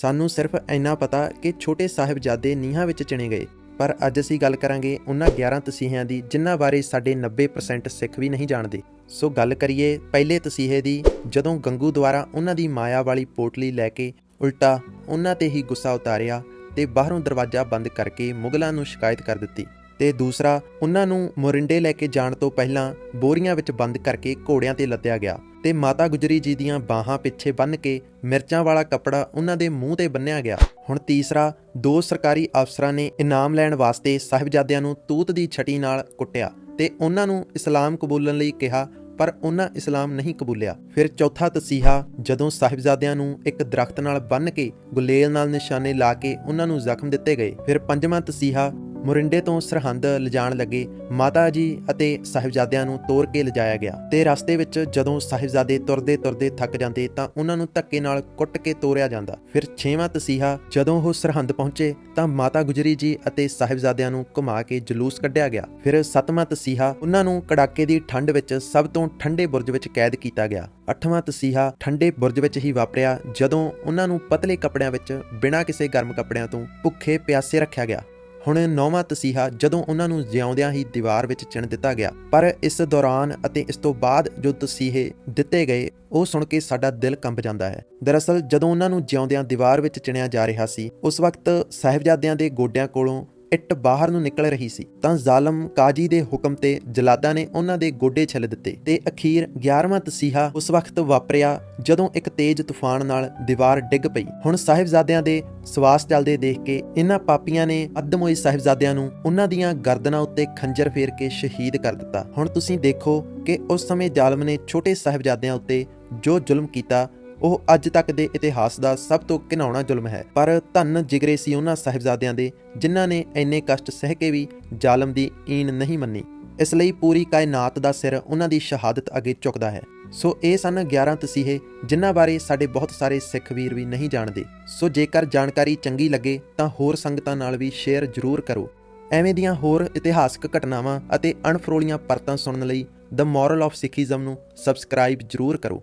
ਸਾਨੂੰ ਸਿਰਫ ਇੰਨਾ ਪਤਾ ਕਿ ਛੋਟੇ ਸਾਹਿਬਜ਼ਾਦੇ ਨੀਹਾਂ ਵਿੱਚ ਚਿਣੇ ਗਏ। ਪਰ ਅੱਜ ਅਸੀਂ ਗੱਲ ਕਰਾਂਗੇ ਉਹਨਾਂ 11 ਤਸੀਹਿਆਂ ਦੀ, ਜਿਨ੍ਹਾਂ ਬਾਰੇ ਸਾਡੇ 90% ਸਿੱਖ ਵੀ ਨਹੀਂ ਜਾਣਦੇ। ਸੋ ਗੱਲ ਕਰੀਏ ਪਹਿਲੇ ਤਸੀਹੇ ਦੀ, ਜਦੋਂ ਗੰਗੂ ਦੁਆਰਾ ਉਹਨਾਂ ਦੀ ਮਾਇਆ ਵਾਲੀ ਪੋਟਲੀ ਲੈ ਕੇ ਉਲਟਾ ਉਹਨਾਂ ਤੇ ਹੀ ਗੁੱਸਾ ਉਤਾਰਿਆ ਤੇ ਬਾਹਰੋਂ ਦਰਵਾਜ਼ਾ ਬੰਦ ਕਰਕੇ ਮੁਗਲਾਂ ਨੂੰ ਸ਼ਿਕਾਇਤ ਕਰ ਦਿੱਤੀ। ਤੇ ਦੂਸਰਾ, ਉਹਨਾਂ ਨੂੰ ਮੋਰਿੰਡੇ ਲੈ ਕੇ ਜਾਣ ਤੋਂ ਪਹਿਲਾਂ ਬੋਰੀਆਂ ਵਿੱਚ ਬੰਦ ਕਰਕੇ ਘੋੜਿਆਂ ਤੇ ਲੱਦਿਆ ਗਿਆ। ਤੇ ਮਾਤਾ ਗੁਜਰੀ ਜੀ ਦੀਆਂ ਬਾਹਾਂ ਪਿੱਛੇ ਬੰਨ੍ਹ ਕੇ ਮਿਰਚਾਂ ਵਾਲਾ ਕੱਪੜਾ ਉਹਨਾਂ ਦੇ ਮੂੰਹ ਤੇ ਬੰਨਿਆ ਗਿਆ। ਹੁਣ ਤੀਸਰਾ, ਦੋ ਸਰਕਾਰੀ ਅਫਸਰਾਂ ਨੇ ਇਨਾਮ ਲੈਣ ਵਾਸਤੇ ਸਾਹਿਬਜ਼ਾਦਿਆਂ ਨੂੰ ਤੂਤ ਦੀ ਛਟੀ ਨਾਲ ਕੁੱਟਿਆ ਤੇ ਉਹਨਾਂ ਨੂੰ ਇਸਲਾਮ ਕਬੂਲਣ ਲਈ ਕਿਹਾ, ਪਰ ਉਹਨਾਂ ਇਸਲਾਮ ਨਹੀਂ ਕਬੂਲਿਆ। ਫਿਰ ਚੌਥਾ ਤਸੀਹਾ, ਜਦੋਂ ਸਾਹਿਬਜ਼ਾਦਿਆਂ ਨੂੰ ਇੱਕ ਦਰਖਤ ਨਾਲ ਬੰਨ੍ਹ ਕੇ ਗੁਲੇਲ ਨਾਲ ਨਿਸ਼ਾਨੇ ਲਾ ਕੇ ਉਹਨਾਂ ਨੂੰ ਜ਼ਖਮ ਦਿੱਤੇ ਗਏ, ਫਿਰ ਪੰਜਵਾਂ ਤਸੀਹਾ ਮੁਰਿੰਡੇ ਤੋਂ ਸਰਹੰਦ ਲਿਜਾਣ ਲੱਗੇ ਮਾਤਾ ਜੀ ਅਤੇ ਸਾਹਿਬਜ਼ਾਦਿਆਂ ਨੂੰ ਤੋਰ ਕੇ ਲਿਜਾਇਆ ਗਿਆ ਤੇ ਰਸਤੇ ਵਿੱਚ ਜਦੋਂ ਸਾਹਿਬਜ਼ਾਦੇ ਤੁਰਦੇ ਤੁਰਦੇ ਥੱਕ ਜਾਂਦੇ ਤਾਂ ਉਹਨਾਂ ਨੂੰ ਧੱਕੇ ਨਾਲ ਕੁੱਟ ਕੇ ਤੋਰਿਆ ਜਾਂਦਾ। ਫਿਰ ਛੇਵਾਂ ਤਸੀਹਾ ਜਦੋਂ ਉਹ ਸਰਹੰਦ ਪਹੁੰਚੇ ਤਾਂ ਮਾਤਾ ਗੁਜਰੀ ਜੀ ਅਤੇ ਸਾਹਿਬਜ਼ਾਦਿਆਂ ਨੂੰ ਘੁਮਾ ਕੇ ਜਲੂਸ ਕੱਢਿਆ ਗਿਆ। ਫਿਰ ਸੱਤਵਾਂ ਤਸੀਹਾ ਉਹਨਾਂ ਨੂੰ ਕੜਾਕੇ ਦੀ ਠੰਡ ਵਿੱਚ ਸਭ ਤੋਂ ਠੰਡੇ ਬੁਰਜ ਵਿੱਚ ਕੈਦ ਕੀਤਾ ਗਿਆ। ਅੱਠਵਾਂ ਤਸੀਹਾ ਠੰਡੇ ਬੁਰਜ ਵਿੱਚ ਹੀ ਵਾਪਰਿਆ ਜਦੋਂ ਉਹਨਾਂ ਨੂੰ ਪਤਲੇ ਕੱਪੜਿਆਂ ਵਿੱਚ ਬਿਨਾਂ ਕਿਸੇ ਗਰਮ ਕੱਪੜਿਆਂ ਤੋਂ ਭੁੱਖੇ ਪਿਆਸੇ ਰੱਖਿਆ ਗਿਆ। ਹੁਣ ਨੌਵਾਂ ਤਸੀਹਾ ਜਦੋਂ ਉਹਨਾਂ ਨੂੰ ਜਿਉਂਦਿਆਂ ਹੀ ਦੀਵਾਰ ਵਿੱਚ ਚਿਣ ਦਿੱਤਾ ਗਿਆ। ਪਰ ਇਸ ਦੌਰਾਨ ਅਤੇ ਇਸ ਤੋਂ ਬਾਅਦ ਜੋ ਤਸੀਹੇ ਦਿੱਤੇ ਗਏ, ਉਹ ਸੁਣ ਕੇ ਸਾਡਾ ਦਿਲ ਕੰਬ ਜਾਂਦਾ ਹੈ। ਦਰਅਸਲ ਜਦੋਂ ਉਹਨਾਂ ਨੂੰ ਜਿਉਂਦਿਆਂ ਦੀਵਾਰ ਵਿੱਚ ਚਿਣਿਆ ਜਾ ਰਿਹਾ ਸੀ, ਉਸ ਵਕਤ ਸਾਹਿਬਜ਼ਾਦਿਆਂ ਦੇ ਗੋਡਿਆਂ ਕੋਲੋਂ ਇੱਟ ਬਾਹਰ ਨੂੰ ਨਿਕਲ ਰਹੀ ਸੀ, ਤਾਂ ਜ਼ਾਲਮ ਕਾਜੀ ਦੇ ਹੁਕਮ ਤੇ ਜਲਾਦਾਂ ਨੇ ਉਹਨਾਂ ਦੇ ਗੋਡੇ ਛਿੱਲ ਦਿੱਤੇ ਤੇ ਅਖੀਰ 11ਵਾਂ ਤਸੀਹਾ ਉਸ ਵਕਤ ਵਾਪਰਿਆ ਜਦੋਂ ਇੱਕ ਤੇਜ਼ ਤੂਫਾਨ ਨਾਲ ਦੀਵਾਰ ਡਿੱਗ ਪਈ। ਹੁਣ ਸਾਹਿਬਜ਼ਾਦਿਆਂ ਦੇ ਸਵਾਸ ਚੱਲਦੇ ਦੇਖ ਕੇ ਇਹਨਾਂ ਪਾਪੀਆਂ ਨੇ ਅਦਮੋਈ ਸਾਹਿਬਜ਼ਾਦਿਆਂ ਨੂੰ ਉਹਨਾਂ ਦੀਆਂ ਗਰਦਨਾਂ ਉੱਤੇ ਖੰਜਰ ਫੇਰ ਕੇ ਸ਼ਹੀਦ ਕਰ ਦਿੱਤਾ। ਹੁਣ ਤੁਸੀਂ ਦੇਖੋ ਕਿ ਉਸ ਸਮੇਂ ਜ਼ਾਲਮ ਨੇ ਛੋਟੇ ਸਾਹਿਬਜ਼ਾਦਿਆਂ ਉੱਤੇ ਜੋ ਜ਼ੁਲਮ ਕੀਤਾ ਉਹ ਅੱਜ ਤੱਕ ਦੇ ਇਤਿਹਾਸ ਦਾ ਸਭ ਤੋਂ ਘਿਨਾਉਣਾ ਜ਼ੁਲਮ ਹੈ। ਪਰ ਧੰਨ ਜਿਗਰੇ ਸੀ ਉਹਨਾਂ ਸਾਹਿਬਜ਼ਾਦਿਆਂ ਦੇ, ਜਿਨ੍ਹਾਂ ਨੇ ਇੰਨੇ ਕਸ਼ਟ ਸਹਿ ਕੇ ਵੀ ਜ਼ਾਲਮ ਦੀ ਈਨ ਨਹੀਂ ਮੰਨੀ। ਇਸ ਲਈ ਪੂਰੀ ਕਾਇਨਾਤ ਦਾ ਸਿਰ ਉਹਨਾਂ ਦੀ ਸ਼ਹਾਦਤ ਅੱਗੇ ਝੁਕਦਾ ਹੈ। ਸੋ ਇਹ ਸਨ 11 ਤਸੀਹੇ, ਜਿਨ੍ਹਾਂ ਬਾਰੇ ਸਾਡੇ ਬਹੁਤ ਸਾਰੇ ਸਿੱਖ ਵੀਰ ਵੀ ਨਹੀਂ ਜਾਣਦੇ। ਸੋ ਜੇਕਰ ਜਾਣਕਾਰੀ ਚੰਗੀ ਲੱਗੇ, ਤਾਂ ਹੋਰ ਸੰਗਤਾਂ ਨਾਲ ਵੀ ਸ਼ੇਅਰ ਜ਼ਰੂਰ ਕਰੋ। ਐਵੇਂ ਦੀਆਂ ਹੋਰ ਇਤਿਹਾਸਕ ਘਟਨਾਵਾਂ ਅਤੇ ਅਣਫਰੋਲੀਆਂ ਪਰਤਾਂ ਸੁਣਨ ਲਈ ਦ ਮੋਰਲ ਆਫ ਸਿੱਖੀਜ਼ਮ ਨੂੰ ਸਬਸਕ੍ਰਾਈਬ ਜ਼ਰੂਰ ਕਰੋ।